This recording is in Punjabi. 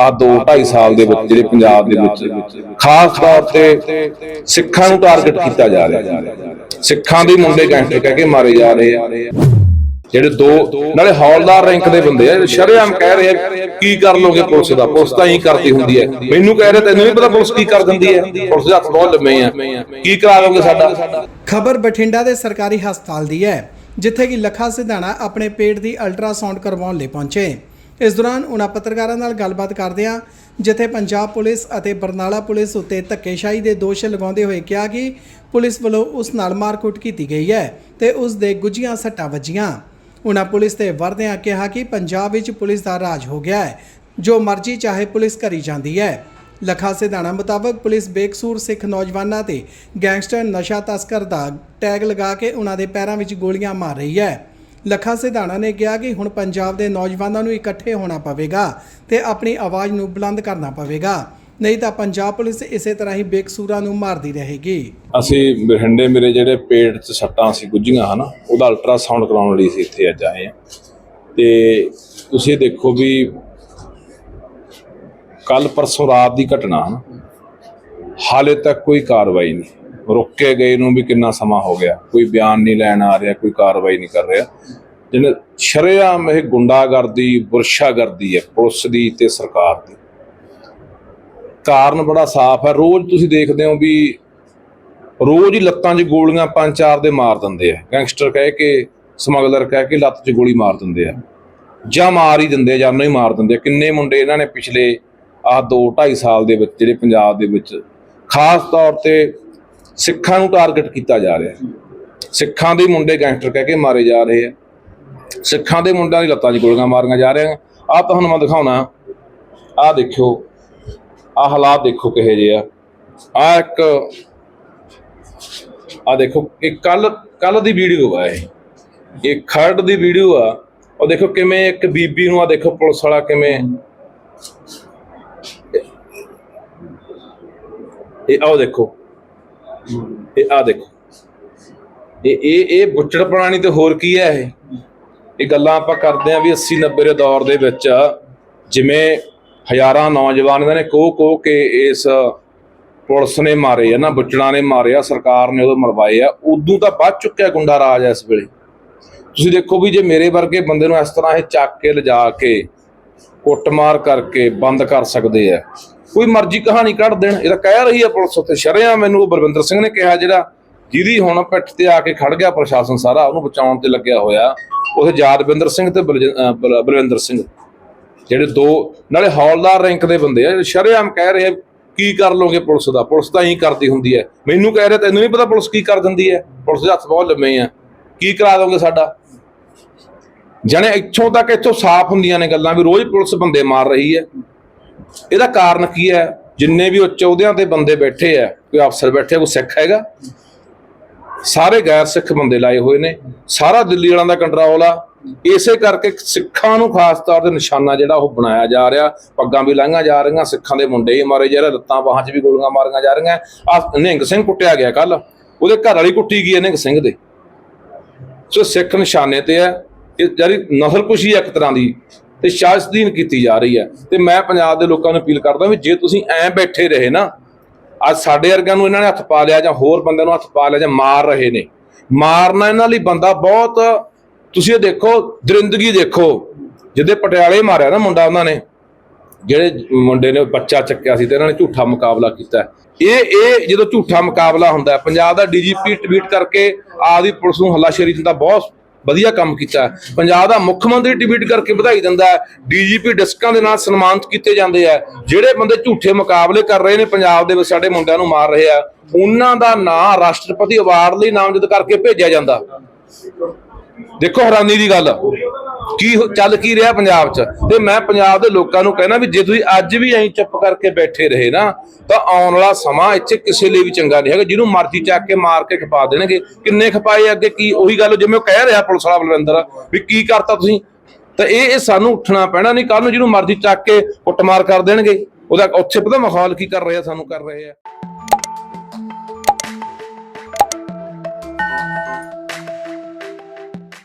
ਆ 2 2.5 ਸਾਲ ਦੇ ਵਿੱਚ ਜਿਹੜੇ ਪੰਜਾਬ ਦੇ ਵਿੱਚ ਖਾਸ ਤੌਰ ਤੇ ਸਿੱਖਾਂ ਨੂੰ ਟਾਰਗੇਟ ਕੀਤਾ ਜਾ ਰਿਹਾ। ਸਿੱਖਾਂ ਦੇ ਮੁੰਡੇ ਗੈਂਗਸਟਰ ਕਹਿ ਕੇ ਮਾਰੇ ਜਾ ਰਹੇ ਆ। ਜਿਹੜੇ ਦੋ ਨਾਲੇ ਹੌਲਦਾਰ ਰੈਂਕ ਦੇ ਬੰਦੇ ਆ। ਸ਼ਰੇਆਮ ਕਹਿ ਰਹੇ ਆ ਕੀ ਕਰ ਲੋਗੇ ਪੁਲਿਸ ਦਾ? ਪੁਲਿਸ ਤਾਂ ਹੀ ਕਰਦੀ ਹੁੰਦੀ ਹੈ। ਮੈਨੂੰ ਕਹਿ ਰਹੇ ਤੈਨੂੰ ਨਹੀਂ ਪਤਾ ਪੁਲਿਸ ਕੀ ਕਰ ਦਿੰਦੀ ਹੈ? ਪੁਲਿਸ ਦੇ ਹੱਥ ਬਹੁਤ ਲੰਮੇ ਆ। ਕੀ ਕਰਾ ਲੋਗੇ ਸਾਡਾ? ਖਬਰ ਬਠਿੰਡਾ ਦੇ ਸਰਕਾਰੀ ਹਸਪਤਾਲ ਦੀ ਹੈ ਜਿੱਥੇ ਕਿ ਲੱਖਾ ਸਿਧਾਣਾ ਆਪਣੇ ਪੇਟ ਦੀ ਅਲਟਰਾਸਾਊਂਡ ਕਰਵਾਉਣ ਲਈ ਪਹੁੰਚੇ। ਇਸ ਦੌਰਾਨ ਉਹਨਾਂ ਪੱਤਰਕਾਰਾਂ ਨਾਲ ਗੱਲਬਾਤ ਕਰਦਿਆਂ ਜਿੱਥੇ ਪੰਜਾਬ ਪੁਲਿਸ ਅਤੇ ਬਰਨਾਲਾ ਪੁਲਿਸ ਉੱਤੇ ਧੱਕੇਸ਼ਾਹੀ ਦੇ ਦੋਸ਼ ਲਗਾਉਂਦੇ ਹੋਏ ਕਿਹਾ ਕਿ ਪੁਲਿਸ ਵੱਲੋਂ ਉਸ ਨਾਲ ਮਾਰਕੁੱਟ ਕੀਤੀ ਗਈ ਹੈ ਤੇ ਉਸ ਦੇ ਗੁੱਝੀਆਂ ਸੱਟਾਂ ਵੱਜੀਆਂ। ਉਹਨਾਂ ਪੁਲਿਸ ਤੇ ਵਰਦਿਆਂ ਕਿਹਾ ਕਿ ਪੰਜਾਬ ਵਿੱਚ ਪੁਲਿਸ ਦਾ ਰਾਜ ਹੋ ਗਿਆ ਹੈ, ਜੋ ਮਰਜ਼ੀ ਚਾਹੇ ਪੁਲਿਸ ਕਰੀ ਜਾਂਦੀ ਹੈ। ਲਖਾ ਸਿਧਾਣਾ ਮੁਤਾਬਕ ਪੁਲਿਸ ਬੇਕਸੂਰ ਸਿੱਖ ਨੌਜਵਾਨਾਂ ਤੇ ਗੈਂਗਸਟਰ ਨਸ਼ਾ ਤਸਕਰ ਦਾ ਟੈਗ ਲਗਾ ਕੇ ਉਹਨਾਂ ਦੇ ਪੈਰਾਂ ਵਿੱਚ ਗੋਲੀਆਂ ਮਾਰ ਰਹੀ ਹੈ। ਲਖਾ ਸਿਧਾਣਾ ਨੇ ਕਿਹਾ ਕਿ ਹੁਣ ਪੰਜਾਬ ਦੇ ਨੌਜਵਾਨਾਂ ਨੂੰ ਇਕੱਠੇ ਹੋਣਾ ਪਵੇਗਾ ਤੇ ਆਪਣੀ ਆਵਾਜ਼ ਨੂੰ ਬੁਲੰਦ ਕਰਨਾ ਪਵੇਗਾ। ਨਹੀਂ ਤਾਂ ਪੰਜਾਬ ਪੁਲਿਸ ਇਸੇ ਤਰ੍ਹਾਂ ਹੀ ਬੇਕਸੂਰਾਂ ਨੂੰ ਮਾਰਦੀ ਰਹੇਗੀ। ਅਸੀਂ ਬਠਿੰਡੇ ਮੇਰੇ ਜਿਹੜੇ ਪੇਟ 'ਚ ਸੱਟਾਂ ਸੀ, ਗੁੱਝੀਆਂ ਹਨਾ, ਉਹਦਾ ਅਲਟਰਾਸਾਊਂਡ ਕਰਾਉਣ ਲਈ ਸੀ ਇੱਥੇ ਅੱਜ ਆਏ ਆ ਤੇ ਤੁਸੀਂ ਦੇਖੋ ਵੀ ਕੱਲ ਪਰਸੋਂ ਰਾਤ ਦੀ ਘਟਨਾ ਹਨਾ, ਹਾਲੇ ਤੱਕ ਕੋਈ ਕਾਰਵਾਈ ਨਹੀਂ। ਰੁੱਕੇ ਗਏ ਨੂੰ ਵੀ ਕਿੰਨਾ ਸਮਾਂ ਹੋ ਗਿਆ। ਕੋਈ ਬਿਆਨ ਨਹੀਂ ਲੈਣ ਆ ਰਿਹਾ, ਕੋਈ ਕਾਰਵਾਈ ਨਹੀਂ ਕਰ ਰਿਹਾ। ਜਿਹਨੇ ਸ਼ਰੇਆਮ ਇਹ ਗੁੰਡਾਗਰਦੀ, ਬੁਰਸ਼ਾਗਰਦੀ ਹੈ ਪੁਲਿਸ ਦੀ ਤੇ ਸਰਕਾਰ ਦੀ। ਕਾਰਨ ਬੜਾ ਸਾਫ਼ ਹੈ। ਰੋਜ਼ ਤੁਸੀਂ ਦੇਖਦੇ ਹੋ ਵੀ ਰੋਜ਼ ਹੀ ਲੱਤਾਂ 'ਚ ਗੋਲੀਆਂ ਪੰਜ ਚਾਰ ਦੇ ਮਾਰ ਦਿੰਦੇ ਆ। ਗੈਂਗਸਟਰ ਕਹਿ ਕੇ, ਸਮਗਲਰ ਕਹਿ ਕੇ ਲੱਤ 'ਚ ਗੋਲੀ ਮਾਰ ਦਿੰਦੇ ਆ। ਜਾਂ ਮਾਰ ਹੀ ਦਿੰਦੇ ਜਾਂ ਨਹੀਂ ਮਾਰ ਦਿੰਦੇ ਕਿੰਨੇ ਮੁੰਡੇ ਇਹਨਾਂ ਨੇ ਪਿਛਲੇ ਆਹ 2 2.5 ਸਾਲ ਦੇ ਵਿੱਚ, ਜਿਹੜੇ ਪੰਜਾਬ ਦੇ ਵਿੱਚ, ਖਾਸ ਤੌਰ ਤੇ ਸਿੱਖਾਂ ਨੂੰ ਟਾਰਗੇਟ ਕੀਤਾ ਜਾ ਰਿਹਾ। ਸਿੱਖਾਂ ਦੇ ਮੁੰਡੇ ਗੈਂਗਸਟਰ ਕਹਿ ਕੇ ਮਾਰੇ ਜਾ ਰਹੇ ਆ। ਸਿੱਖਾਂ ਦੇ ਮੁੰਡਿਆਂ ਦੀ ਲੱਤਾਂ 'ਚ ਗੋਲੀਆਂ ਮਾਰੀਆਂ ਜਾ ਰਹੀਆਂ। ਆਹ ਤੁਹਾਨੂੰ ਮੈਂ ਦਿਖਾਉਣਾ। ਆਹ ਦੇਖਿਓ। ਆਹ ਹਾਲਾਤ ਦੇਖੋ ਕਿਹੋ ਜਿਹੇ ਆ। ਆਹ ਇੱਕ ਆ ਦੇਖੋ ਇਹ ਕੱਲ ਕੱਲ ਦੀ ਵੀਡੀਓ ਆ ਇਹ। ਇਹ ਖਰੜ ਦੀ ਵੀਡੀਓ ਆ। ਉਹ ਦੇਖੋ ਕਿਵੇਂ ਇੱਕ ਬੀਬੀ ਨੂੰ ਆ ਦੇਖੋ ਪੁਲਿਸ ਵਾਲਾ ਕਿਵੇਂ। ਇਹ ਆਓ ਦੇਖੋ। ਇਹ ਆ ਦੇਖੋ। ਇਹ ਇਹ ਇਹ ਬੁੱਚੜਪਣਾ ਨਹੀਂ ਤੇ ਹੋਰ ਕੀ ਹੈ ਇਹ? ਇਹ ਗੱਲਾਂ ਆਪਾਂ ਕਰਦੇ ਆ ਵੀ 80 90 ਦੇ ਦੌਰ ਦੇ ਵਿੱਚ ਜਿਵੇਂ ਹਜ਼ਾਰਾਂ ਨੌਜਵਾਨ ਇਹਨਾਂ ਨੇ ਕੋਹ ਕੋ ਕੇ ਇਸ ਪੁਲਿਸ ਨੇ ਮਾਰੇ ਆ ਨਾ, ਬੁੱਚੜਾਂ ਨੇ ਮਾਰੇ ਆ, ਸਰਕਾਰ ਨੇ ਉਦੋਂ ਮਰਵਾਏ ਆ, ਉਦੋਂ ਤਾਂ ਵੱਧ ਚੁੱਕਿਆ ਗੁੰਡਾ ਰਾਜ ਇਸ ਵੇਲੇ। ਤੁਸੀਂ ਦੇਖੋ ਵੀ ਜੇ ਮੇਰੇ ਵਰਗੇ ਬੰਦੇ ਨੂੰ ਇਸ ਤਰ੍ਹਾਂ ਇਹ ਚੱਕ ਕੇ ਲਿਜਾ ਕੇ ਕੁੱਟਮਾਰ ਕਰਕੇ ਬੰਦ ਕਰ ਸਕਦੇ ਆ। ਕੋਈ ਮਰਜ਼ੀ ਕਹਾਣੀ ਕੱਢ ਦੇਣ। ਇਹ ਤਾਂ ਕਹਿ ਰਹੀ ਹੈ ਪੁਲਿਸ ਉੱਤੇ ਸ਼ਰਿਆਂ ਮੈਨੂੰ, ਉਹ ਬਲਵਿੰਦਰ ਸਿੰਘ ਨੇ ਕਿਹਾ ਜਿਹੜਾ ਜਿਹਦੀ ਹੁਣ ਪਿੱਠ ਤੇ ਆ ਕੇ ਖੜ ਗਿਆ ਪ੍ਰਸ਼ਾਸਨ ਸਾਰਾ, ਉਹਨੂੰ ਬਚਾਉਣ ਤੇ ਲੱਗਿਆ ਹੋਇਆ, ਉਹ ਯਾਦਵਿੰਦਰ ਸਿੰਘ ਤੇ ਬਲਜ- ਬਲ- ਬਲਵਿੰਦਰ ਸਿੰਘ। ਜਿਹੜੇ ਦੋ, ਨਾਲੇ ਹੌਲਦਾਰ ਰੈਂਕ ਦੇ ਬੰਦੇ ਆ ਸ਼ਰੇਆਮ ਕਹਿ ਰਹੇ ਆ, ਕੀ ਕਰ ਲੋਗੇ ਪੁਲਿਸ ਦਾ? ਪੁਲਿਸ ਤਾਂ ਹੀ ਕਰਦੀ ਹੁੰਦੀ ਹੈ। ਮੈਨੂੰ ਕਹਿ ਰਿਹਾ, ਤੈਨੂੰ ਨਹੀਂ ਪਤਾ ਪੁਲਿਸ ਕੀ ਕਰ ਦਿੰਦੀ ਹੈ? ਪੁਲਿਸ ਦੇ ਹੱਥ ਬਹੁਤ ਲੰਮੇ ਆ। ਕੀ ਕਰਾ ਦੋਗੇ ਸਾਡਾ? ਜਾਣੇ ਇੱਥੋਂ ਤੱਕ ਇੱਥੋਂ ਸਾਫ਼ ਹੁੰਦੀਆਂ ਨੇ ਗੱਲਾਂ ਵੀ ਰੋਜ਼ ਪੁਲਿਸ ਬੰਦੇ ਮਾਰ ਰਹੀ ਹੈ। ਇਹਦਾ ਕਾਰਨ ਕੀ ਹੈ? ਜਿੰਨੇ ਵੀ ਉੱਚ ਅਹੁਦਿਆਂ ਤੇ ਬੰਦੇ ਬੈਠੇ ਆ ਕੋਈ ਅਫਸਰ ਬੈਠੇ ਆ, ਕੋਈ ਸਿੱਖ ਹੈਗਾ ਸਾਰੇ ਗੈਰ ਸਿੱਖ ਬੰਦੇ ਲਾਏ ਹੋਏ ਨੇ। ਸਾਰਾ ਦਿੱਲੀ ਵਾਲਿਆਂ ਦਾ ਕੰਟਰੋਲ ਆ। ਇਸੇ ਕਰਕੇ ਸਿੱਖਾਂ ਨੂੰ ਖਾਸ ਤੌਰ ਤੇ ਨਿਸ਼ਾਨਾ ਜਿਹੜਾ ਉਹ ਬਣਾਇਆ ਜਾ ਰਿਹਾ। ਪੱਗਾਂ ਵੀ ਲਾਈਆਂ ਜਾ ਰਹੀਆਂ ਸਿੱਖਾਂ ਦੇ ਮੁੰਡੇ ਹੀ ਮਾਰੇ ਜਾ ਰਹੇ ਲੱਤਾਂ ਬਾਹਾਂ 'ਚ ਵੀ ਗੋਲੀਆਂ ਮਾਰੀਆਂ ਜਾ ਰਹੀਆਂ। ਆ ਨਿਹੰਗ ਸਿੰਘ ਕੁੱਟਿਆ ਗਿਆ ਕੱਲ ਉਹਦੇ ਘਰ ਵਾਲੀ ਕੁੱਟੀ ਗਈ ਹੈ ਨਿਹੰਗ ਸਿੰਘ ਦੇ। ਸੋ ਸਿੱਖ ਨਿਸ਼ਾਨੇ ਤੇ ਹੈ। ਇਹ ਜਿਹੜੀ ਨਸਲਕੁਸ਼ੀ ਹੈ ਇੱਕ ਤਰ੍ਹਾਂ ਦੀ ਤੇ ਸ਼ਾਸਦੀਨ ਕੀਤੀ ਜਾ ਰਹੀ ਹੈ। ਤੇ ਮੈਂ ਪੰਜਾਬ ਦੇ ਲੋਕਾਂ ਨੂੰ ਅਪੀਲ ਕਰਦਾ ਵੀ ਜੇ ਤੁਸੀਂ ਐਂ ਬੈਠੇ ਰਹੇ ਨਾ, ਅੱਜ ਸਾਡੇ ਵਰਗਿਆਂ ਨੂੰ ਇਹਨਾਂ ਨੇ ਹੱਥ ਪਾ ਲਿਆ ਜਾਂ ਹੋਰ ਬੰਦਿਆਂ ਨੂੰ ਹੱਥ ਪਾ ਲਿਆ ਜਾਂ ਮਾਰ ਰਹੇ ਨੇ। ਮਾਰਨਾ ਇਹਨਾਂ ਲਈ ਬੰਦਾ ਬਹੁਤ, ਤੁਸੀਂ ਇਹ ਦੇਖੋ, ਦਰਿੰਦਗੀ ਦੇਖੋ। ਜਿਹਦੇ ਪਟਿਆਲੇ ਮਾਰਿਆ ਨਾ ਮੁੰਡਾ ਉਹਨਾਂ ਨੇ, ਜਿਹੜੇ ਮੁੰਡੇ ਨੇ ਬੱਚਾ ਚੱਕਿਆ ਸੀ ਤੇ ਇਹਨਾਂ ਨੇ ਝੂਠਾ ਮੁਕਾਬਲਾ ਕੀਤਾ। ਇਹ ਇਹ ਜਦੋਂ ਝੂਠਾ ਮੁਕਾਬਲਾ ਹੁੰਦਾ, ਪੰਜਾਬ ਦਾ ਡੀਜੀਪੀ ਟਵੀਟ ਕਰਕੇ ਆਪਦੀ ਪੁਲਿਸ ਨੂੰ ਹੱਲਾਸ਼ੇਰੀ ਦਿੰਦਾ, ਬਹੁਤ ਵਧੀਆ ਕੰਮ ਕੀਤਾ ਪੰਜਾਬ ਦਾ ਮੁੱਖ ਮੰਤਰੀ ਟਵੀਟ ਕਰਕੇ ਵਧਾਈ ਦਿੰਦਾ ਡੀਜੀਪੀ ਡਿਸਕਾਂ ਦੇ ਨਾਲ ਸਨਮਾਨਿਤ ਕੀਤੇ ਜਾਂਦੇ ਆ। ਜਿਹੜੇ ਬੰਦੇ ਝੂਠੇ ਮੁਕਾਬਲੇ ਕਰ ਰਹੇ ਨੇ ਪੰਜਾਬ ਦੇ ਵਿੱਚ, ਸਾਡੇ ਮੁੰਡਿਆਂ ਨੂੰ ਮਾਰ ਰਹੇ ਆ। ਉਹਨਾਂ ਦਾ ਨਾਂ ਰਾਸ਼ਟਰਪਤੀ ਅਵਾਰਡ ਲਈ ਨਾਮਜ਼ਦ ਕਰਕੇ ਭੇਜਿਆ ਜਾਂਦਾ। ਦੇਖੋ ਹੈਰਾਨੀ ਦੀ ਗੱਲ। ਕੀ ਚੱਲ ਕੀ ਰਿਹਾ ਪੰਜਾਬ 'ਚ? ਤੇ ਮੈਂ ਪੰਜਾਬ ਦੇ ਲੋਕਾਂ ਨੂੰ ਕਹਿਣਾ ਵੀ ਜੇ ਤੁਸੀਂ ਅੱਜ ਵੀ ਐਂ ਚੁੱਪ ਕਰਕੇ ਬੈਠੇ ਰਹੇ ਨਾ, ਤਾਂ ਆਉਣ ਵਾਲਾ ਸਮਾਂ ਇੱਥੇ ਕਿਸੇ ਲਈ ਵੀ ਚੰਗਾ ਨਹੀਂ ਹੈਗਾ। ਜਿਹਨੂੰ ਮਰਜ਼ੀ ਚੱਕ ਕੇ ਮਾਰ ਕੇ ਖਪਾ ਦੇਣਗੇ। ਕਿੰਨੇ ਖਪਾਏ ਅੱਗੇ ਕੀ? ਉਹੀ ਗੱਲ ਜਿਵੇਂ ਉਹ ਕਹਿ ਰਿਹਾ ਪੁਲਿਸ ਵਾਲਾ ਬਲਵਿੰਦਰ, ਵੀ ਕੀ ਕਰਤਾ ਤੁਸੀਂ? ਤਾਂ ਇਹ ਇਹ ਸਾਨੂੰ ਉੱਠਣਾ ਪੈਣਾ ਨਹੀਂ। ਕੱਲ ਨੂੰ ਜਿਹਨੂੰ ਮਰਜ਼ੀ ਚੱਕ ਕੇ ਕੁੱਟਮਾਰ ਕਰ ਦੇਣਗੇ। ਉਹਦਾ ਉੱਥੇ ਪਤਾ ਮਾਹੌਲ ਕੀ ਕਰ ਰਿਹਾ ਸਾਨੂੰ ਕਰ ਰਹੇ ਆ।